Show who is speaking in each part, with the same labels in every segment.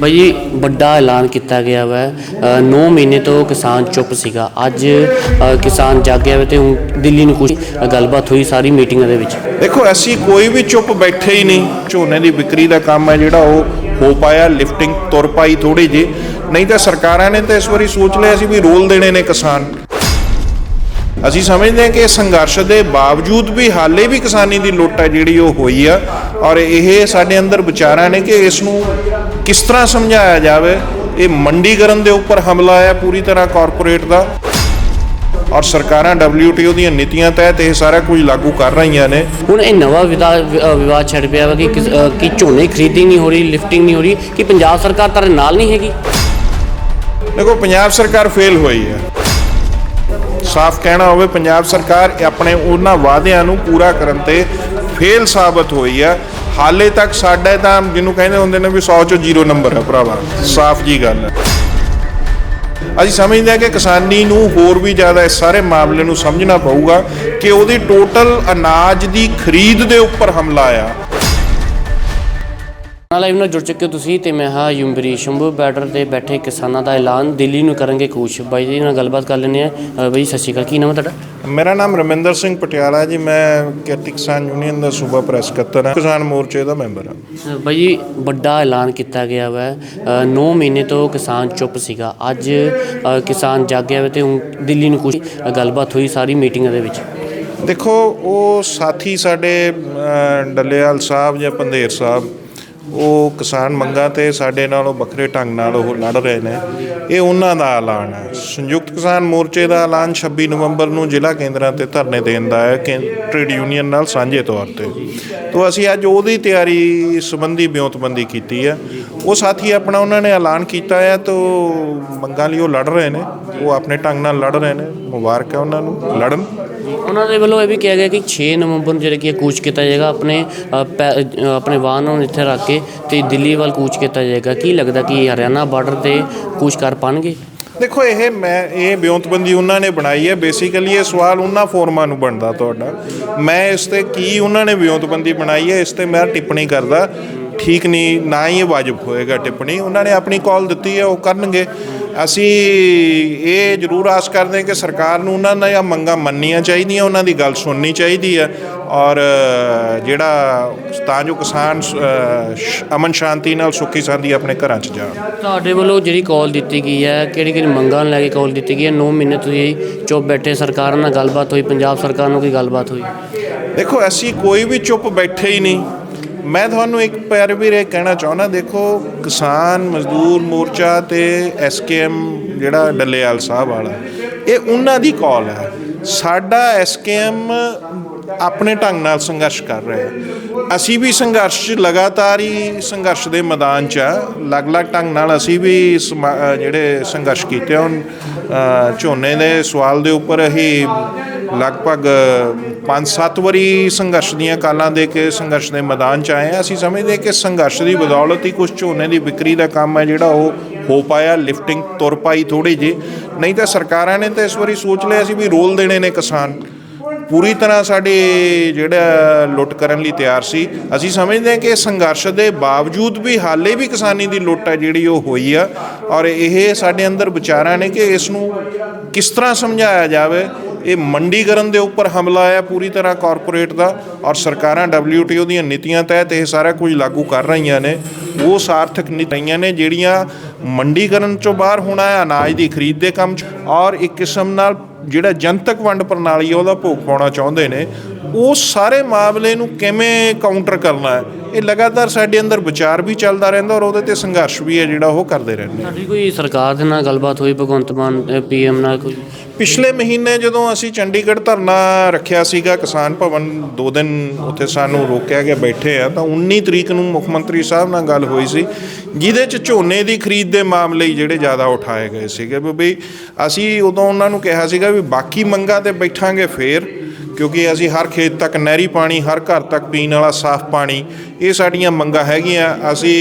Speaker 1: ਬਾਈ ਜੀ ਵੱਡਾ ਐਲਾਨ ਕੀਤਾ ਗਿਆ ਵਾ। 9 ਮਹੀਨੇ ਤੋਂ ਕਿਸਾਨ ਚੁੱਪ ਸੀਗਾ। ਅੱਜ ਅ, ਕਿਸਾਨ ਜਾਗਿਆ ਵਾ ਤੇ ਹੁਣ ਦਿੱਲੀ ਨੂੰ ਕੁਝ ਗੱਲਬਾਤ ਹੋਈ ਸਾਰੀ ਮੀਟਿੰਗਾਂ ਦੇ ਵਿੱਚ।
Speaker 2: ਦੇਖੋ ਅਸੀਂ ਕੋਈ ਵੀ ਚੁੱਪ ਬੈਠੇ ਹੀ ਨਹੀਂ। ਝੋਨੇ ਦੀ ਵਿਕਰੀ ਦਾ ਕੰਮ ਹੈ ਜਿਹੜਾ ਉਹ ਹੋ ਪਾਇਆ ਲਿਫਟਿੰਗ ਤੁਰ ਪਾਈ ਥੋੜੀ ਜੀ ਨਹੀਂ ਤਾਂ ਸਰਕਾਰਾਂ ਨੇ ਤਾਂ ਇਸ ਵਾਰੀ ਸੋਚ ਲਿਆ ਸੀ ਵੀ ਰੋਲ ਦੇਣੇ ਨੇ ਕਿਸਾਨ। ਅਸੀਂ ਸਮਝਦੇ ਹਾਂ ਕਿ ਇਹ ਸੰਘਰਸ਼ ਦੇ ਬਾਵਜੂਦ ਵੀ ਹਾਲੇ ਵੀ ਕਿਸਾਨੀ ਦੀ ਲੁੱਟ ਹੈ ਜਿਹੜੀ ਉਹ ਹੋਈ ਆ। ਔਰ ਇਹ ਸਾਡੇ ਅੰਦਰ ਵਿਚਾਰਾਂ ਨੇ ਕਿ ਇਸ ਨੂੰ ਕਿਸ ਤਰ੍ਹਾਂ ਸਮਝਾਇਆ ਜਾਵੇ? ਇਹ ਮੰਡੀਕਰਨ ਦੇ ਉੱਪਰ ਹਮਲਾ ਹੈ ਪੂਰੀ ਤਰ੍ਹਾਂ ਕਾਰਪੋਰੇਟ ਦਾ। ਔਰ ਸਰਕਾਰਾਂ WTO ਦੀਆਂ ਨੀਤੀਆਂ ਤਹਿਤ ਇਹ ਸਾਰਾ ਕੁਝ ਲਾਗੂ ਕਰ ਰਹੀਆਂ ਨੇ।
Speaker 1: ਹੁਣ ਇਹ ਨਵਾਂ ਵਿਦਾ- ਵਿ- ਅ, ਵਿਵਾਦ ਛੱਡ ਪਿਆ ਵਾ ਕਿ ਕਿ ਝੋਨੇ ਖਰੀਦੀ ਨਹੀਂ ਹੋ ਰਹੀ ਲਿਫਟਿੰਗ ਨਹੀਂ ਹੋ ਰਹੀ ਕਿ ਪੰਜਾਬ ਸਰਕਾਰ ਤੁਹਾਡੇ ਨਾਲ ਨਹੀਂ ਹੈਗੀ?
Speaker 2: ਦੇਖੋ ਪੰਜਾਬ ਸਰਕਾਰ ਫੇਲ ਹੋਈ ਹੈ। ਸਾਫ਼ ਕਹਿਣਾ ਹੋਵੇ ਪੰਜਾਬ ਸਰਕਾਰ ਆਪਣੇ ਉਹਨਾਂ ਵਾਅਦਿਆਂ ਨੂੰ ਪੂਰਾ ਕਰਨ ਤੇ ਫੇਲ ਸਾਬਤ ਹੋਈ ਹੈ। ਹਾਲੇ ਤੱਕ ਸਾਡਾ ਤਾਂ ਜਿਹਨੂੰ ਕਹਿੰਦੇ ਹੁੰਦੇ ਨੇ ਵੀ 100 ਚੋਂ ਜ਼ੀਰੋ ਨੰਬਰ ਹੈ ਭਰਾਵਾ। ਸਾਫ਼ ਜੀ ਗੱਲ ਹੈ। ਅਸੀਂ ਸਮਝਦੇ ਹਾਂ ਕਿ ਕਿਸਾਨੀ ਨੂੰ ਹੋਰ ਵੀ ਜ਼ਿਆਦਾ ਇਸ ਸਾਰੇ ਮਾਮਲੇ ਨੂੰ ਸਮਝਣਾ ਪਊਗਾ ਕਿ ਉਹਦੀ ਟੋਟਲ ਅਨਾਜ ਦੀ ਖਰੀਦ ਦੇ ਉੱਪਰ ਹਮਲਾ ਆ।
Speaker 1: ਨਾਲ ਲਾਈਵ ਨਾਲ ਜੁੜ ਚੁੱਕੇ ਹੋ ਤੁਸੀਂ ਤੇ ਮੈਂ ਹਾਂ ਯੂਮਬਰੀ ਸ਼ੰਭੂ ਬਾਰਡਰ ਤੇ ਬੈਠੇ ਕਿਸਾਨਾਂ ਦਾ ਐਲਾਨ ਦਿੱਲੀ ਨੂੰ ਕਰਨਗੇ ਕੂਚ ਬਾਈ ਜੀ ਨਾਲ ਗੱਲਬਾਤ ਕਰ ਲੈਂਦੇ ਆ ਬਾਈ ਸਤਿ ਸ਼੍ਰੀ ਅਕਾਲ ਕੀ ਨਾਮ ਹੈ ਤੁਹਾਡਾ?
Speaker 2: ਮੇਰਾ ਨਾਮ ਰਮਿੰਦਰ ਸਿੰਘ ਪਟਿਆਲਾ ਜੀ। ਮੈਂ ਕਿਰਤੀ ਕਿਸਾਨ ਯੂਨੀਅਨ ਦਾ ਸੂਬਾ ਪ੍ਰੈਸ ਸਕੱਤਰ ਹਾਂ। ਕਿਸਾਨ ਮੋਰਚੇ ਦਾ ਮੈਂਬਰ ਹਾਂ।
Speaker 1: ਬਾਈ ਜੀ ਵੱਡਾ ਐਲਾਨ ਕੀਤਾ ਗਿਆ ਵਾ। 9 ਮਹੀਨੇ ਤੋਂ ਕਿਸਾਨ ਚੁੱਪ ਸੀਗਾ। ਅੱਜ ਕਿਸਾਨ ਜਾਗਿਆ ਵਾ ਤੇ ਦਿੱਲੀ ਨੂੰ ਕੁਝ ਗੱਲਬਾਤ ਹੋਈ ਸਾਰੀ ਮੀਟਿੰਗਾਂ ਦੇ ਵਿੱਚ।
Speaker 2: ਦੇਖੋ ਉਹ ਸਾਥੀ ਸਾਡੇ ਡੱਲੇਵਾਲ ਸਾਹਿਬ ਜਾਂ ਪੰਧੇਰ ਸਾਹਿਬ ਉਹ ਕਿਸਾਨ ਮੰਗਾਂ ਤੇ ਸਾਡੇ ਨਾਲੋਂ ਵੱਖਰੇ ਢੰਗ ਨਾਲ ਉਹ ਲੜ ਰਹੇ ਨੇ। ਇਹ ਉਹਨਾਂ ਦਾ ਐਲਾਨ ਹੈ। ਸੰਯੁਕਤ ਕਿਸਾਨ ਮੋਰਚੇ ਦਾ ਐਲਾਨ 26 ਨਵੰਬਰ ਨੂੰ ਜ਼ਿਲ੍ਹਾ ਕੇਂਦਰਾਂ ਤੇ ਧਰਨੇ ਦੇਣ ਦਾ ਹੈ, ਕਿ, ਟ੍ਰੇਡ ਯੂਨੀਅਨ ਨਾਲ ਸਾਂਝੇ ਤੌਰ ਤੇ। ਤੋਂ ਅਸੀਂ ਅੱਜ ਉਹਦੀ ਤਿਆਰੀ ਸੰਬੰਧੀ, ਬਿਉਂਤਬੰਦੀ ਕੀਤੀ ਹੈ। ਉਹ ਸਾਥੀ ਆਪਣਾ ਉਹਨਾਂ ਨੇ ਐਲਾਨ ਕੀਤਾ ਹੈ ਤਾਂ ਮੰਗਾਂ ਲਈ ਉਹ ਲੜ ਰਹੇ ਨੇ। ਉਹ ਆਪਣੇ ਢੰਗ ਨਾਲ ਲੜ ਰਹੇ ਨੇ। ਮੁਬਾਰਕ ਹੈ ਉਹਨਾਂ ਨੂੰ। ਲੜਨ।
Speaker 1: ਉਹਨਾਂ ਦੇ ਵੱਲੋਂ ਇਹ ਵੀ ਕਿਹਾ ਗਿਆ ਕਿ 6 ਨਵੰਬਰ ਨੂੰ ਜਿਹੜਾ ਕਿ ਇਹ ਕੂਚ ਕੀਤਾ ਜਾਏਗਾ, ਆਪਣੇ ਪੈ- ਆਪਣੇ ਵਾਹਨ ਨੂੰ ਇੱਥੇ ਰੱਖ ਕੇ ਤੇ ਦਿੱਲੀ ਵੱਲ ਕੂਚ ਕੀਤਾ ਜਾਏਗਾ। ਕੀ ਲੱਗਦਾ ਕਿ ਹਰਿਆਣਾ ਬਾਰਡਰ ਤੇ ਕੂਚ ਕਰ ਪਾਣਗੇ?
Speaker 2: ਦੇਖੋ, ਇਹ ਮੈਂ, ਇਹ ਬਿਉਂਤਬੰਦੀ ਉਹਨਾਂ ਨੇ ਬਣਾਈ ਹੈ। ਬੇਸਿਕਲੀ ਇਹ ਸਵਾਲ ਉਹਨਾਂ ਫੋਰਮਾਂ ਨੂੰ ਬਣਦਾ ਤੁਹਾਡਾ। ਮੈਂ ਇਸ ਤੇ ਕੀ ਉਹਨਾਂ ਨੇ ਬਿਉਂਤਬੰਦੀ ਬਣਾਈ ਹੈ, ਇਸ ਤੇ ਮੈਂ ਟਿੱਪਣੀ ਕਰਦਾ। ਠੀਕ ਨਹੀਂ ਨਾ ਹੀ ਇਹ ਵਾਜਬ ਹੋਏਗਾ ਟਿੱਪਣੀ। ਉਹਨਾਂ ਨੇ ਆਪਣੀ ਕਾਲ ਦਿੱਤੀ ਹੈ ਉਹ ਕਰਨਗੇ। ਅਸੀਂ ਇਹ ਜ਼ਰੂਰ ਆਸ ਕਰਦੇ ਹਾਂ ਕਿ ਸਰਕਾਰ ਨੂੰ ਉਹਨਾਂ ਦੀਆਂ ਮੰਗਾਂ ਮੰਨਣੀਆਂ ਚਾਹੀਦੀਆਂ ਉਹਨਾਂ ਦੀ ਗੱਲ ਸੁਣਨੀ ਚਾਹੀਦੀ ਹੈ। ਔਰ ਜਿਹੜਾ ਤਾਂ ਜੋ ਕਿਸਾਨ ਅਮਨ ਸ਼ਾਂਤੀ ਨਾਲ ਸੁੱਖੀ ਸਾਂਦੀ ਆਪਣੇ ਘਰਾਂ 'ਚ ਜਾਣ।
Speaker 1: ਤੁਹਾਡੇ ਵੱਲੋਂ ਜਿਹੜੀ ਕਾਲ ਦਿੱਤੀ ਗਈ ਹੈ ਕਿਹੜੀ ਕਿਹੜੀ ਮੰਗਾਂ ਨੂੰ ਲੈ ਕੇ ਕਾਲ ਦਿੱਤੀ ਗਈ ਹੈ? 9 ਮਹੀਨੇ ਤੁਸੀਂ ਚੁੱਪ ਬੈਠੇ ਸਰਕਾਰ ਨਾਲ ਗੱਲਬਾਤ ਹੋਈ ਪੰਜਾਬ ਸਰਕਾਰ ਨਾਲ ਕੋਈ ਗੱਲਬਾਤ ਹੋਈ?
Speaker 2: ਦੇਖੋ ਅਸੀਂ ਕੋਈ ਵੀ ਚੁੱਪ ਬੈਠੇ ਹੀ ਨਹੀਂ। ਮੈਂ ਤੁਹਾਨੂੰ ਇੱਕ ਪਿਆਰ ਵੀ ਇਹ ਕਹਿਣਾ ਚਾਹੁੰਦਾ, ਦੇਖੋ ਕਿਸਾਨ, ਮਜ਼ਦੂਰ ਮੋਰਚਾ ਤੇ ਐਸਕੇਐਮ ਜਿਹੜਾ ਡੱਲੇਵਾਲ ਸਾਹਿਬ ਵਾਲਾ, ਇਹ ਉਹਨਾਂ ਦੀ ਕਾਲ ਹੈ। ਸਾਡਾ ਐਸਕੇਐਮ ਆਪਣੇ ਢੰਗ ਨਾਲ ਸੰਘਰਸ਼ ਕਰ ਰਹੇ ਹੈ। ਅਸੀਂ ਵੀ ਸੰਘਰਸ਼ 'ਚ ਲਗਾਤਾਰ ਹੀ ਸੰਘਰਸ਼ ਦੇ ਮੈਦਾਨ 'ਚ ਆ। ਅਲੱਗ-ਅਲੱਗ ਢੰਗ ਨਾਲ ਅਸੀਂ ਵੀ ਸਮਾ- ਜਿਹੜੇ ਸੰਘਰਸ਼ ਕੀਤੇ ਹੁਣ ਝੋਨੇ ਦੇ ਸਵਾਲ ਦੇ ਉੱਪਰ ਅਸੀਂ ਲਗਭਗ 5-7 ਵਾਰੀ ਸੰਘਰਸ਼ ਦੀਆਂ ਕਾਲਾਂ ਦੇ ਕੇ ਸੰਘਰਸ਼ ਦੇ ਮੈਦਾਨ 'ਚ ਆਏ ਹਾਂ। ਅਸੀਂ ਸਮਝਦੇ ਕਿ ਸੰਘਰਸ਼ ਦੀ ਬਦੌਲਤ ਹੀ ਕੁਝ ਝੋਨੇ ਦੀ ਵਿਕਰੀ ਦਾ ਕੰਮ ਹੈ ਜਿਹੜਾ ਉਹ ਹੋ ਪਾਇਆ, ਲਿਫਟਿੰਗ ਤੁਰ ਪਾਈ ਥੋੜੀ ਜੀ ਨਹੀਂ ਤਾਂ ਸਰਕਾਰਾਂ ਨੇ ਤਾਂ ਇਸ ਵਾਰੀ ਸੋਚ ਲਿਆ ਸੀ ਵੀ ਰੋਲ ਦੇਣੇ ਨੇ ਕਿਸਾਨ। ਪੂਰੀ ਤਰ੍ਹਾਂ ਸਾਡੇ ਜਿਹੜਾ ਲੁੱਟ ਕਰਨ ਲਈ ਤਿਆਰ ਸੀ। ਅਸੀਂ ਸਮਝਦੇ ਹਾਂ ਕਿ ਸੰਘਰਸ਼ ਦੇ ਬਾਵਜੂਦ ਵੀ ਹਾਲੇ ਵੀ ਕਿਸਾਨੀ ਦੀ ਲੁੱਟ ਆ ਜਿਹੜੀ ਉਹ ਹੋਈ ਆ ਔਰ ਇਹ ਸਾਡੇ ਅੰਦਰ ਵਿਚਾਰਾਂ ਨੇ ਕਿ ਇਸ ਨੂੰ ਕਿਸ ਤਰ੍ਹਾਂ ਸਮਝਾਇਆ ਜਾਵੇ। ਇਹ ਮੰਡੀਕਰਨ ਦੇ ਉੱਪਰ ਹਮਲਾ ਹੈ ਪੂਰੀ ਤਰ੍ਹਾਂ ਕਾਰਪੋਰੇਟ ਦਾ ਔਰ ਸਰਕਾਰਾਂ WTO ਦੀਆਂ ਨੀਤੀਆਂ ਤਹਿਤ ਇਹ ਸਾਰਾ ਕੁਝ ਲਾਗੂ ਕਰ ਰਹੀਆਂ ਨੇ। ਉਹ ਸਾਰਥਕ ਨੀਤੀਆਂ ਨੇ ਜਿਹੜੀਆਂ ਮੰਡੀਕਰਨ ਚੋਂ ਬਾਹਰ ਹੋਣਾ ਹੈ ਅਨਾਜ ਦੀ ਖਰੀਦ ਦੇ ਕੰਮ 'ਚ। ਔਰ ਇੱਕ ਕਿਸਮ ਨਾਲ ਜਿਹੜਾ ਜਨਤਕ ਵੰਡ ਪ੍ਰਣਾਲੀ ਆ, ਉਹਦਾ ਭੋਗ ਪਾਉਣਾ ਚਾਹੁੰਦੇ ਨੇ। ਉਹ ਸਾਰੇ ਮਾਮਲੇ ਨੂੰ ਕਿਵੇਂ ਕਾਊਂਟਰ ਕਰਨਾ ਹੈ ਇਹ ਲਗਾਤਾਰ ਸਾਡੇ ਅੰਦਰ ਵਿਚਾਰ ਵੀ ਚੱਲਦਾ ਰਹਿੰਦਾ ਔਰ ਉਹਦੇ ਤੇ ਸੰਘਰਸ਼ ਵੀ ਹੈ ਜਿਹੜਾ ਉਹ ਕਰਦੇ ਰਹਿੰਦੇ।
Speaker 1: ਸਾਡੀ ਕੋਈ ਸਰਕਾਰ ਦੇ ਨਾਲ ਗੱਲਬਾਤ ਹੋਈ ਭਗਵੰਤ ਮਾਨ ਪੀਐਮ ਨਾਲ ਕੋਈ
Speaker 2: ਪਿਛਲੇ ਮਹੀਨੇ ਜਦੋਂ ਅਸੀਂ ਚੰਡੀਗੜ੍ਹ ਧਰਨਾ ਰੱਖਿਆ ਸੀਗਾ ਕਿਸਾਨ ਭਵਨ ਦੋ ਦਿਨ ਉੱਥੇ ਸਾਨੂੰ ਰੋਕਿਆ ਗਿਆ ਬੈਠੇ ਆ ਤਾਂ 19 ਤਰੀਕ ਨੂੰ ਮੁੱਖ ਮੰਤਰੀ ਸਾਹਿਬ ਨਾਲ ਗੱਲ ਹੋਈ ਸੀ ਜਿਹਦੇ ਚ ਝੋਨੇ ਦੀ ਖਰੀਦ ਦੇ ਮਾਮਲੇ ਜਿਹੜੇ ਜ਼ਿਆਦਾ ਉਠਾਏ ਗਏ ਸੀਗੇ ਵੀ ਅਸੀਂ ਉਦੋਂ ਉਹਨਾਂ ਨੂੰ ਕਿਹਾ ਸੀਗਾ ਵੀ ਬਾਕੀ ਮੰਗਾਂ ਤੇ ਬੈਠਾਂਗੇ ਫੇਰ ਕਿਉਂਕਿ ਅਸੀਂ ਹਰ ਖੇਤ ਤੱਕ ਨਹਿਰੀ ਪਾਣੀ, ਹਰ ਘਰ ਤੱਕ ਪੀਣ ਵਾਲਾ ਸਾਫ਼ ਪਾਣੀ, ਇਹ ਸਾਡੀਆਂ ਮੰਗਾਂ ਹੈਗੀਆਂ। ਅਸੀਂ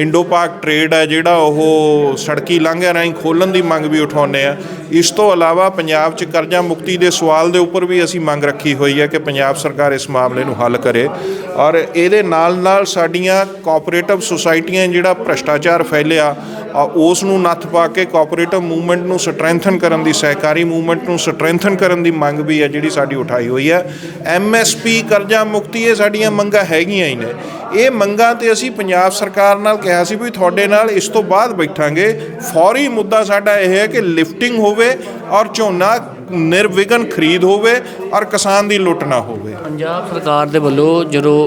Speaker 2: ਇੰਡੋ ਪਾਕ ਟ੍ਰੇਡ ਹੈ ਜਿਹੜਾ ਉਹ ਸੜਕੀ ਲਾਂਘਿਆਂ ਰਾਹੀਂ ਖੋਲਣ ਦੀ ਮੰਗ ਵੀ ਉਠਾਉਂਦੇ ਆ ਇਸ ਤੋਂ ਇਲਾਵਾ ਪੰਜਾਬ 'ਚ ਕਰਜ਼ਾ ਮੁਕਤੀ ਦੇ ਸਵਾਲ ਦੇ ਉੱਪਰ ਵੀ ਅਸੀਂ ਮੰਗ ਰੱਖੀ ਹੋਈ ਹੈ ਕਿ ਪੰਜਾਬ ਸਰਕਾਰ ਇਸ ਮਾਮਲੇ ਨੂੰ ਹੱਲ ਕਰੇ। ਔਰ ਇਹਦੇ ਨਾਲ ਨਾਲ ਸਾਡੀਆਂ ਕੋਆਪਰੇਟਿਵ ਸੁਸਾਇਟੀਆਂ ਜਿਹੜਾ ਭ੍ਰਸ਼ਟਾਚਾਰ ਫੈਲਿਆ ਆ ਉਸ ਨੂੰ ਨੱਥ ਪਾ ਕੇ ਕੋਆਪਰੇਟਿਵ ਮੂਵਮੈਂਟ ਨੂੰ ਸਟਰੈਂਥਨ ਕਰਨ ਦੀ, ਸਹਿਕਾਰੀ ਮੂਵਮੈਂਟ ਨੂੰ ਸਟਰੈਂਥਨ ਕਰਨ ਦੀ ਮੰਗ ਵੀ ਹੈ ਜਿਹੜੀ ਸਾਡੀ ਉਠਾਈ ਹੋਈ ਹੈ। ਐਮਐਸਪੀ ਕਰਜ਼ਾ ਮੁਕਤੀ ਇਹ ਸਾਡੀਆਂ ਮੰਗਾਂ ਹੈਗੀਆਂ ਹੀ ਨੇ। ਇਹ ਮੰਗਾਂ ਤੇ ਅਸੀਂ ਪੰਜਾਬ ਸਰਕਾਰ ਨਾਲ ਕਿਹਾ ਸੀ ਵੀ ਤੁਹਾਡੇ ਨਾਲ ਇਸ ਤੋਂ ਬਾਅਦ ਬੈਠਾਂਗੇ। ਫੌਰੀ ਮੁੱਦਾ ਸਾਡਾ ਇਹ ਹੈ ਕਿ ਲਿਫਟਿੰਗ ਹੋਵੇ ਔਰ ਝੋਨਾ ਨਿਰਵਿਘਨ ਖਰੀਦ ਹੋਵੇ ਔਰ ਕਿਸਾਨ ਦੀ ਲੁੱਟ ਨਾ ਹੋਵੇ।
Speaker 1: ਪੰਜਾਬ ਸਰਕਾਰ ਦੇ ਵੱਲੋਂ ਜਦੋਂ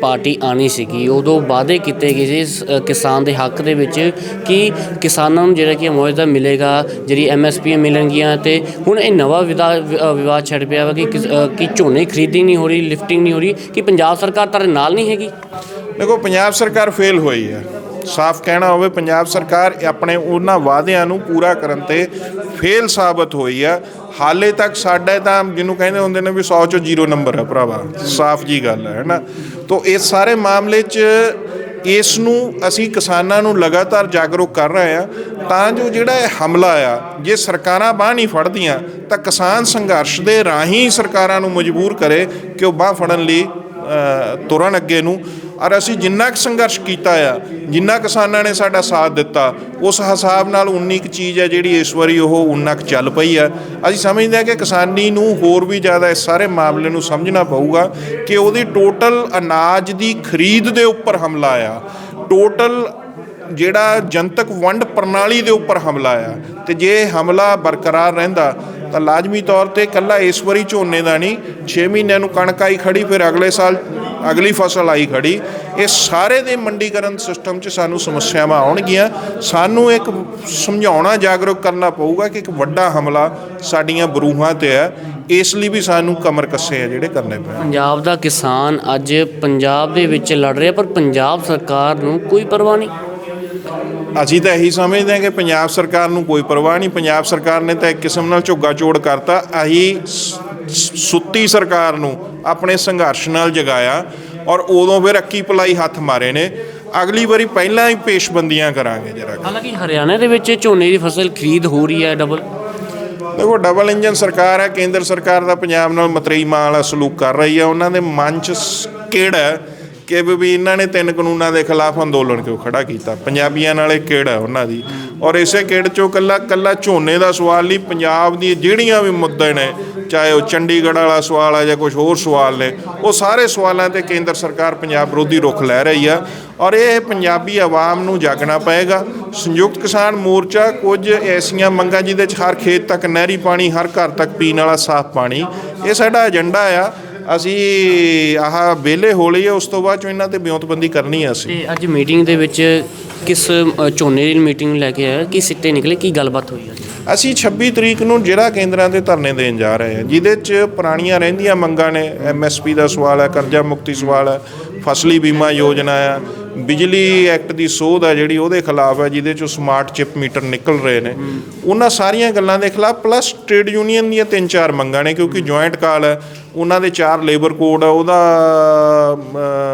Speaker 1: ਪਾਰਟੀ ਆਣੀ ਸੀਗੀ। ਉਦੋਂ ਵਾਅਦੇ ਕੀਤੇ ਗਏ ਸੀ ਕਿਸਾਨ ਦੇ ਹੱਕ ਦੇ ਵਿੱਚ ਕਿ ਕਿਸਾਨਾਂ ਨੂੰ ਜਿਹੜਾ ਕਿ ਮੁਆਵਜ਼ਾ ਮਿਲੇਗਾ, ਜਿਹੜੀ ਐਮਐਸਪੀ ਮਿਲਣਗੀਆਂ ਤੇ ਹੁਣ ਇਹ ਨਵਾਂ ਵਿਦਾ ਵਿਵਾਦ ਛੱਡ ਪਿਆ ਵਾ ਕਿ ਕਿਸ- ਕਿ ਝੋਨੇ ਖਰੀਦੀ ਨਹੀਂ ਹੋ ਰਹੀ, ਲਿਫਟਿੰਗ ਨਹੀਂ ਹੋ ਰਹੀ, ਕਿ ਪੰਜਾਬ ਸਰਕਾਰ ਤੁਹਾਡੇ ਨਾਲ ਨਹੀਂ ਹੈਗੀ?
Speaker 2: ਦੇਖੋ, ਪੰਜਾਬ ਸਰਕਾਰ ਫੇਲ ਹੋਈ ਹੈ। ਸਾਫ਼ ਕਹਿਣਾ ਹੋਵੇ, ਪੰਜਾਬ ਸਰਕਾਰ ਆਪਣੇ ਉਹਨਾਂ ਵਾਅਦਿਆਂ ਨੂੰ ਪੂਰਾ ਕਰਨ ਤੇ ਫੇਲ ਸਾਬਤ ਹੋਈ ਆ। ਹਾਲੇ ਤੱਕ ਸਾਡੇ ਤਾਂ ਜਿਹਨੂੰ ਕਹਿੰਦੇ ਹੁੰਦੇ ਨੇ ਵੀ 100 ਚੋਂ ਜ਼ੀਰੋ ਨੰਬਰ ਆ ਭਰਾਵਾ, ਸਾਫ਼ ਜੀ ਗੱਲ ਹੈ ਹੈਨਾ। ਤੋਂ ਇਸ ਸਾਰੇ ਮਾਮਲੇ 'ਚ ਇਸ ਨੂੰ ਅਸੀਂ ਕਿਸਾਨਾਂ ਨੂੰ ਲਗਾਤਾਰ ਜਾਗਰੂਕ ਕਰ ਰਹੇ ਆ, ਤਾਂ ਜੋ ਜਿਹੜਾ ਇਹ ਹਮਲਾ ਆ, ਜੇ ਸਰਕਾਰਾਂ ਬਾਹ ਨਹੀਂ ਫੜਦੀਆਂ, ਤਾਂ ਕਿਸਾਨ ਸੰਘਰਸ਼ ਦੇ ਰਾਹੀਂ ਸਰਕਾਰਾਂ ਨੂੰ ਮਜਬੂਰ ਕਰੇ ਕਿ ਉਹ ਬਾਹ ਫੜਨ ਲਈ ਤੁਰਨ ਅੱਗੇ ਨੂੰ। ਔਰ ਅਸੀਂ ਜਿੰਨਾ ਕੁ ਸੰਘਰਸ਼ ਕੀਤਾ ਆ, ਜਿੰਨਾ ਕਿਸਾਨਾਂ ਨੇ ਸਾਡਾ ਸਾਥ ਦਿੱਤਾ, ਉਸ ਹਿਸਾਬ ਨਾਲ ਉਨੀ ਕੁ ਚੀਜ਼ ਹੈ ਜਿਹੜੀ ਇਸ ਵਾਰੀ ਉਹ ਉਨਾ ਕੁ ਚੱਲ ਪਈ ਆ। ਅਸੀਂ ਸਮਝਦੇ ਹਾਂ ਕਿ ਕਿਸਾਨੀ ਨੂੰ ਹੋਰ ਵੀ ਜ਼ਿਆਦਾ ਇਸ ਸਾਰੇ ਮਾਮਲੇ ਨੂੰ ਸਮਝਣਾ ਪਊਗਾ ਕਿ ਉਹਦੀ ਟੋਟਲ ਅਨਾਜ ਦੀ ਖਰੀਦ ਦੇ ਉੱਪਰ ਹਮਲਾ ਆ। ਟੋਟਲ ਜਿਹੜਾ ਜਨਤਕ ਵੰਡ ਪ੍ਰਣਾਲੀ ਦੇ ਉੱਪਰ ਹਮਲਾ ਆ। ਤੇ ਜੇ ਹਮਲਾ ਬਰਕਰਾਰ ਰਹਿੰਦਾ ਤਾਂ ਲਾਜ਼ਮੀ ਤੌਰ ਤੇ ਕੱਲਾ ਇਸ ਵਾਰੀ ਝੋਨੇ ਦਾ ਨਹੀਂ 6 ਮਹੀਨਿਆਂ ਨੂੰ ਕਣਕ ਆਈ ਖੜੀ, ਫਿਰ ਅਗਲੇ ਸਾਲ ਅਗਲੀ ਫਸਲ ਆਈ ਖੜੀ। ਇਹ ਸਾਰੇ ਦੇ ਮੰਡੀਕਰਨ ਸਿਸਟਮ 'ਚ ਸਾਨੂੰ ਸਮੱਸਿਆਵਾਂ ਆਉਣਗੀਆਂ। ਸਾਨੂੰ ਇੱਕ ਸਮਝਾਉਣਾ ਜਾਗਰੂਕ ਕਰਨਾ ਪਊਗਾ ਕਿ ਇੱਕ ਵੱਡਾ ਹਮਲਾ ਸਾਡੀਆਂ ਬਰੂਹਾਂ ਤੇ ਹੈ। ਇਸ ਲਈ ਵੀ ਸਾਨੂੰ ਕਮਰ ਕੱਸੇ ਆ ਜਿਹੜੇ ਕਰਨੇ ਪੈਣ
Speaker 1: ਪੰਜਾਬ ਦਾ ਕਿਸਾਨ ਅੱਜ ਪੰਜਾਬ ਦੇ ਵਿੱਚ ਲੜ ਰਿਹਾ, ਪਰ ਪੰਜਾਬ ਸਰਕਾਰ ਨੂੰ ਕੋਈ ਪਰਵਾਹ ਨਹੀਂ।
Speaker 2: ਅਸੀਂ ਤਾਂ ਇਹੀ ਸਮਝਦੇ ਹਾਂ ਕਿ ਪੰਜਾਬ ਸਰਕਾਰ ਨੂੰ ਕੋਈ ਪਰਵਾਹ ਨਹੀਂ। ਪੰਜਾਬ ਸਰਕਾਰ ਨੇ ਤਾਂ ਇੱਕ ਕਿਸਮ ਨਾਲ ਝੁੱਗਾ ਚੋੜ ਕਰਤਾ। ਅਸੀਂ ਸੁੱਤੀ ਸਰਕਾਰ ਨੂੰ ਆਪਣੇ ਸੰਘਰਸ਼ ਨਾਲ ਜਗਾਇਆ ਔਰ ਉਦੋਂ ਫਿਰ ਅੱਕੀ ਪਲਾਈ ਹੱਥ ਮਾਰੇ ਨੇ। ਅਗਲੀ ਵਾਰੀ ਪਹਿਲਾਂ ਹੀ ਪੇਸ਼ਬੰਦੀਆਂ ਕਰਾਂਗੇ ਜਰਾ
Speaker 1: ਹਾਲਾਂਕਿ ਹਰਿਆਣਾ ਦੇ ਵਿੱਚ ਝੋਨੇ ਦੀ ਫਸਲ ਖਰੀਦ ਹੋ ਰਹੀ ਹੈ ਡਬਲ
Speaker 2: ਦੇਖੋ ਡਬਲ ਇੰਜਨ ਸਰਕਾਰ ਹੈ ਕੇਂਦਰ ਸਰਕਾਰ ਦਾ ਪੰਜਾਬ ਨਾਲ ਮਤਰੇਈ ਮਾਂ ਵਾਲਾ ਸਲੂਕ ਕਰ ਰਹੀ ਹੈ। ਉਹਨਾਂ ਦੇ ਮਨ 'ਚ ਕਿਹੜਾ ਕਿ ਵੀ ਇਹਨਾਂ ਨੇ ਤਿੰਨ ਕਾਨੂੰਨਾਂ ਦੇ ਖਿਲਾਫ ਅੰਦੋਲਨ ਕਿਉਂ ਖੜਾ ਕੀਤਾ? ਪੰਜਾਬੀਆਂ ਨਾਲ ਇਹ ਕਿਹੜਾ ਹੈ ਉਹਨਾਂ ਦੀ? ਔਰ ਇਸੇ ਕਿਹੜ 'ਚੋਂ ਕੱਲਾ ਕੱਲਾ ਝੋਨੇ ਦਾ ਸਵਾਲ ਨਹੀਂ, ਪੰਜਾਬ ਦੀ ਜਿਹੜੀਆਂ ਵੀ ਮੁੱਦੇ ਨੇ ਚਾਹੇ ਉਹ ਚੰਡੀਗੜ੍ਹ ਵਾਲਾ ਸਵਾਲ ਹੈ ਜਾਂ ਕੁਝ ਹੋਰ ਸਵਾਲ ਨੇ, ਉਹ ਸਾਰੇ ਸਵਾਲਾਂ ਤੇ ਕੇਂਦਰ ਸਰਕਾਰ ਪੰਜਾਬ ਵਿਰੋਧੀ ਰੁਖ ਲੈ ਰਹੀ ਆ। ਔਰ ਇਹ ਪੰਜਾਬੀ ਆਵਾਮ ਨੂੰ ਜਾਗਣਾ ਪਏਗਾ। ਸੰਯੁਕਤ ਕਿਸਾਨ ਮੋਰਚਾ ਕੁਝ ਐਸੀਆਂ ਮੰਗਾਂ ਜਿਹਦੇ 'ਚ ਹਰ ਖੇਤ ਤੱਕ ਨਹਿਰੀ ਪਾਣੀ, ਹਰ ਘਰ ਤੱਕ ਪੀਣ ਵਾਲਾ ਸਾਫ਼ ਪਾਣੀ, ਇਹ ਸਾਡਾ ਏਜੰਡਾ ਆ। ਅਸੀਂ ਆਹ ਵਿਹਲੇ ਹੋ ਲਈਏ ਉਸ ਤੋਂ ਬਾਅਦ ਚੋਂ ਇਹਨਾਂ ਤੇ ਬਿਉਂਤਬੰਦੀ ਕਰਨੀ ਆ ਅਸੀਂ।
Speaker 1: ਤੇ ਅੱਜ ਮੀਟਿੰਗ ਦੇ ਵਿੱਚ ਕਿਸ ਅ, ਝੋਨੇ ਦੀ ਮੀਟਿੰਗ ਲੈ ਕੇ ਆਇਆ ਕੀ ਸਿੱਟੇ ਨਿਕਲੇ ਕੀ ਗੱਲਬਾਤ ਹੋਈ ਅੱਜ?
Speaker 2: ਅਸੀਂ 26 ਤਰੀਕ ਨੂੰ ਜਿਹੜਾ ਕੇਂਦਰਾਂ ਦੇ ਧਰਨੇ ਦੇਣ ਜਾ ਰਹੇ ਹਾਂ ਜਿਹਦੇ 'ਚ ਪੁਰਾਣੀਆਂ ਰਹਿੰਦੀਆਂ ਮੰਗਾਂ ਨੇ ਐਮਐਸਪੀ ਦਾ ਸਵਾਲ ਹੈ ਕਰਜ਼ਾ ਮੁਕਤੀ ਸਵਾਲ ਹੈ ਫਸਲੀ ਬੀਮਾ ਯੋਜਨਾ ਆ ਬਿਜਲੀ ਐਕਟ ਦੀ ਸੋਧ ਆ ਜਿਹੜੀ ਉਹਦੇ ਖਿਲਾਫ ਹੈ ਜਿਹਦੇ 'ਚੋਂ ਸਮਾਰਟ ਚਿਪ ਮੀਟਰ ਨਿਕਲ ਰਹੇ ਨੇ। ਉਹਨਾਂ ਸਾਰੀਆਂ ਗੱਲਾਂ ਦੇ ਖਿਲਾਫ ਪਲੱਸ ਟ੍ਰੇਡ ਯੂਨੀਅਨ ਦੀਆਂ ਤਿੰਨ ਚਾਰ ਮੰਗਾਂ ਨੇ ਕਿਉਂਕਿ ਜੁਆਇੰਟ ਕਾਲ ਹੈ ਉਹਨਾਂ ਦੇ ਚਾਰ ਲੇਬਰ ਕੋਡ ਆ ਉਹਦਾ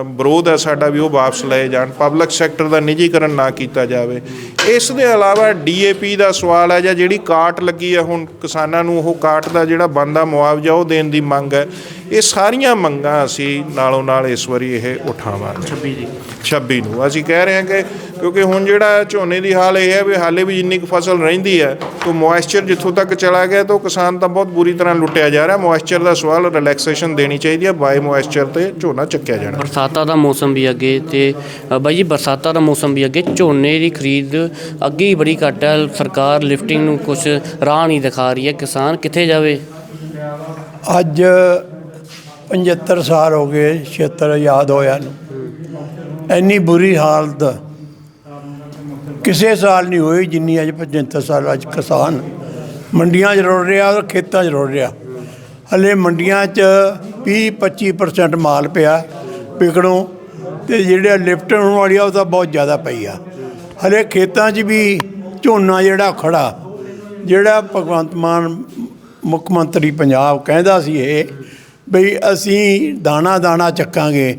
Speaker 2: ਵਿਰੋਧ ਹੈ ਸਾਡਾ ਵੀ ਉਹ ਵਾਪਸ ਲਏ ਜਾਣ। ਪਬਲਿਕ ਸੈਕਟਰ ਦਾ ਨਿੱਜੀਕਰਨ ਨਾ ਕੀਤਾ ਜਾਵੇ। ਇਸ ਦੇ ਇਲਾਵਾ ਡੀਏਪੀ ਦਾ ਸਵਾਲ ਹੈ ਜਾਂ ਜਿਹੜੀ ਕਾਟ ਲੱਗੀ ਹੈ ਹੁਣ ਕਿਸਾਨਾਂ ਨੂੰ ਉਹ ਕਾਟ ਦਾ ਜਿਹੜਾ ਬੰਦਾ ਮੁਆਵਜ਼ਾ ਉਹ ਦੇਣ ਦੀ ਮੰਗ ਹੈ ਇਹ ਸਾਰੀਆਂ ਮੰਗਾਂ ਅਸੀਂ ਨਾਲੋਂ ਨਾਲ ਇਸ ਵਾਰੀ ਇਹ ਉਠਾਵਾਂਗੇ।
Speaker 1: 26 ਦੀ
Speaker 2: 26 ਨੂੰ। ਅਸੀਂ ਕਹਿ ਰਹੇ ਹਾਂ ਕਿ ਕਿਉਂਕਿ ਹੁਣ ਜਿਹੜਾ ਝੋਨੇ ਦੀ ਹਾਲ ਇਹ ਹੈ ਵੀ ਹਾਲੇ ਵੀ ਜਿੰਨੀ ਕੁ ਫਸਲ ਰਹਿੰਦੀ ਹੈ ਤਾਂ ਮੋਇਸਚਰ ਜਿੱਥੋਂ ਤੱਕ ਚਲਾ ਗਿਆ ਤਾਂ ਕਿਸਾਨ ਤਾਂ ਬਹੁਤ ਬੁਰੀ ਤਰ੍ਹਾਂ ਲੁੱਟਿਆ ਜਾ ਰਿਹਾ। ਮੋਇਸਚਰ ਦਾ ਸਵਾਲ ਰਿਲੈਕਸੇਸ਼ਨ ਦੇਣੀ ਚਾਹੀਦੀ ਹੈ ਬਾਈ ਮੋਇਸਚਰ ਤੇ ਝੋਨਾ ਚੱਕਿਆ ਜਾਣਾ।
Speaker 1: ਬਰਸਾਤਾਂ ਦਾ ਮੌਸਮ ਵੀ ਅੱਗੇ ਤੇ ਬਾਈ ਜੀ ਬਰਸਾਤਾਂ ਦਾ ਮੌਸਮ ਵੀ ਅੱਗੇ। ਝੋਨੇ ਦੀ ਖਰੀਦ ਅੱਗੇ ਹੀ ਬੜੀ ਘੱਟ ਹੈ। ਸਰਕਾਰ ਲਿਫਟਿੰਗ ਨੂੰ ਕੁਝ ਰਾਹ ਨਹੀਂ ਦਿਖਾ ਰਹੀ ਹੈ। ਕਿਸਾਨ ਕਿੱਥੇ ਜਾਵੇ?
Speaker 3: ਅੱਜ 75 ਸਾਲ ਹੋ ਗਏ 76 ਯਾਦ ਹੋਇਆ ਨੂੰ। ਇੰਨੀ ਬੁਰੀ ਹਾਲਤ ਕਿਸੇ ਸਾਲ ਨਹੀਂ ਹੋਈ ਜਿੰਨੀ ਅੱਜ 75 ਸਾਲ ਅੱਜ ਕਿਸਾਨ ਮੰਡੀਆਂ 'ਚ ਰੁੜ ਰਿਹਾ ਔਰ ਖੇਤਾਂ 'ਚ ਰੁੜ ਰਿਹਾ। ਹਲੇ ਮੰਡੀਆਂ 'ਚ 20-25% ਮਾਲ ਪਿਆ ਵਿਕਣੋਂ ਤੇ ਜਿਹੜੇ ਲਿਫਟ ਹੋਣ ਵਾਲੀ ਆ ਉਹ ਤਾਂ ਬਹੁਤ ਜ਼ਿਆਦਾ ਪਈ ਆ। ਹਲੇ ਖੇਤਾਂ 'ਚ ਵੀ ਝੋਨਾ ਜਿਹੜਾ ਖੜਾ, ਜਿਹੜਾ ਭਗਵੰਤ ਮਾਨ ਮੁੱਖ ਮੰਤਰੀ ਪੰਜਾਬ ਕਹਿੰਦਾ ਸੀ ਇਹ ਬਈ ਅਸੀਂ ਦਾਣਾ ਦਾਣਾ ਚੱਕਾਂਗੇ।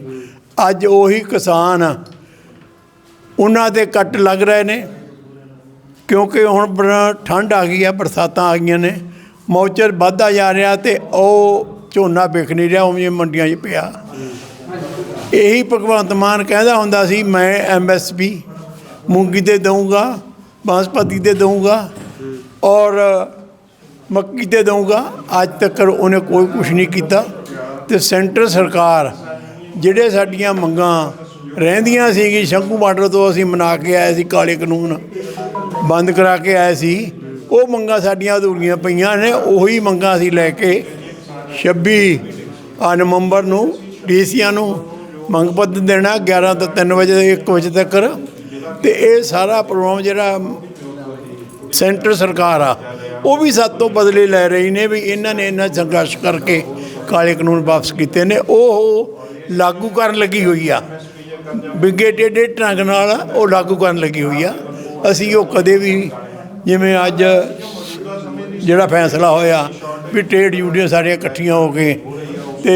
Speaker 3: ਅੱਜ ਉਹੀ ਕਿਸਾਨ ਉਹਨਾਂ ਦੇ ਕੱਟ ਲੱਗ ਰਹੇ ਨੇ, ਕਿਉਂਕਿ ਹੁਣ ਬੜਾ ਠੰਡ ਆ ਗਈ ਹੈ ਬਰਸਾਤਾਂ ਆ ਗਈਆਂ ਨੇ, ਮੌਚਰ ਵੱਧਦਾ ਜਾ ਰਿਹਾ ਤੇ ਉਹ ਝੋਨਾ ਵਿਕ ਨਹੀਂ ਰਿਹਾ, ਉਵੇਂ ਮੰਡੀਆਂ 'ਚ ਪਿਆ। ਇਹੀ ਭਗਵੰਤ ਮਾਨ ਕਹਿੰਦਾ ਹੁੰਦਾ ਸੀ, ਮੈਂ ਐਮਐਸਪੀ ਮੂੰਗੀ ਤੇ ਦਊਂਗਾ, ਬਾਸਪਤੀ ਤੇ ਦਊਂਗਾ ਔਰ ਮੱਕੀ ਤੇ ਦਊਂਗਾ। ਅੱਜ ਤੱਕ ਉਹਨੇ ਕੋਈ ਕੁਝ ਨਹੀਂ ਕੀਤਾ ਤੇ ਸੈਂਟਰ ਸਰਕਾਰ, ਜਿਹੜੇ ਸਾਡੀਆਂ ਮੰਗਾਂ ਰਹਿੰਦੀਆਂ ਸੀਗੀ, ਸ਼ੰਕੂ ਬਾਰਡਰ ਤੋਂ ਅਸੀਂ ਮਨਾ ਕੇ ਆਏ ਸੀ, ਕਾਲੇ ਕਾਨੂੰਨ ਬੰਦ ਕਰਾ ਕੇ ਆਏ ਸੀ। ਉਹ ਮੰਗਾਂ ਸਾਡੀਆਂ ਅਧੂਰੀਆਂ ਪਈਆਂ ਨੇ, ਉਹੀ ਮੰਗਾਂ ਅਸੀਂ ਲੈ ਕੇ 26 ਆ ਨਵੰਬਰ ਨੂੰ ਡੀਸੀਆਂ ਨੂੰ ਮੰਗ ਪੱਤਰ ਦੇਣਾ 11 ਤੋਂ 3 ਵਜੇ ਤੋਂ 1 ਵਜੇ ਤੱਕ। ਤੇ ਇਹ ਸਾਰਾ ਪ੍ਰੋਗਰਾਮ ਜਿਹੜਾ ਸੈਂਟਰ ਸਰਕਾਰ ਆ, ਉਹ ਵੀ ਸਾਡੇ ਤੋਂ ਬਦਲੇ ਲੈ ਰਹੀ ਨੇ ਵੀ ਇਹਨਾਂ ਨੇ ਇਹਨਾਂ ਸੰਘਰਸ਼ ਕਰਕੇ ਕਾਲੇ ਕਾਨੂੰਨ ਵਾਪਸ ਕੀਤੇ ਨੇ। ਉਹ ਲਾਗੂ ਕਰਨ ਲੱਗੀ ਹੋਈ ਆ। ਬਿਗੇ ਟੇਡੇ ਢੰਗ ਨਾਲ ਉਹ ਲਾਗੂ ਕਰਨ ਲੱਗੀ ਹੋਈ ਆ। ਅਸੀਂ ਉਹ ਕਦੇ ਵੀ ਜਿਵੇਂ ਅੱਜ ਜਿਹੜਾ ਫੈਸਲਾ ਹੋਇਆ ਵੀ ਟ੍ਰੇਡ ਯੂਨੀਅਨ ਸਾਰੀਆਂ ਇਕੱਠੀਆਂ ਹੋ ਕੇ ਤੇ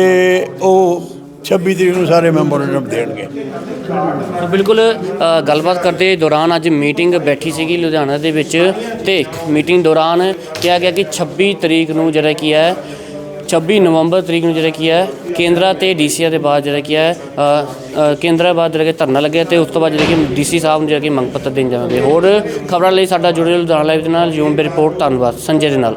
Speaker 3: ਉਹ 26 ਤਰੀਕ ਨੂੰ ਸਾਰੇ ਮੈਮੋਰੰਡਮ ਦੇਣਗੇ।
Speaker 1: ਬਿਲਕੁਲ ਗੱਲਬਾਤ ਕਰਦੇ ਦੌਰਾਨ ਅੱਜ ਮੀਟਿੰਗ ਬੈਠੀ ਸੀਗੀ ਲੁਧਿਆਣਾ ਦੇ ਵਿੱਚ ਤੇ ਮੀਟਿੰਗ ਦੌਰਾਨ ਕਿਹਾ ਗਿਆ ਕਿ 26 ਤਰੀਕ ਨੂੰ ਜਿਹੜਾ ਕੀ ਹੈ 26 ਨਵੰਬਰ ਤਰੀਕ ਨੂੰ ਜਿਹੜਾ ਕੀ ਹੈ ਕੇਂਦਰਾ ਤੇ ਡੀਸੀਆ ਦੇ ਬਾਅਦ ਜਿਹੜਾ ਕੀ ਹੈ ਅ, ਅ, ਕੇਂਦਰਾ ਬਾਅਦ ਜਿਹੜਾ ਕਿ ਧਰਨਾ ਲੱਗਿਆ ਤੇ ਉਸ ਤੋਂ ਬਾਅਦ ਜਿਹੜਾ ਕਿ ਡੀਸੀ ਸਾਹਿਬ ਨੂੰ ਜਿਹੜਾ ਕਿ ਮੰਗ ਪੱਤਰ ਦੇਣ ਜਾਵਾਂਗੇ। ਹੋਰ ਖਬਰਾਂ ਲਈ ਸਾਡਾ ਜੁੜੇ ਲੁਧਿਆਣਾ ਲਾਈਵ ਦੇ ਨਾਲ ਜੂਮ ਬੇ ਰਿਪੋਰਟ ਧੰਨਵਾਦ ਸੰਜੇ ਦੇ ਨਾਲ।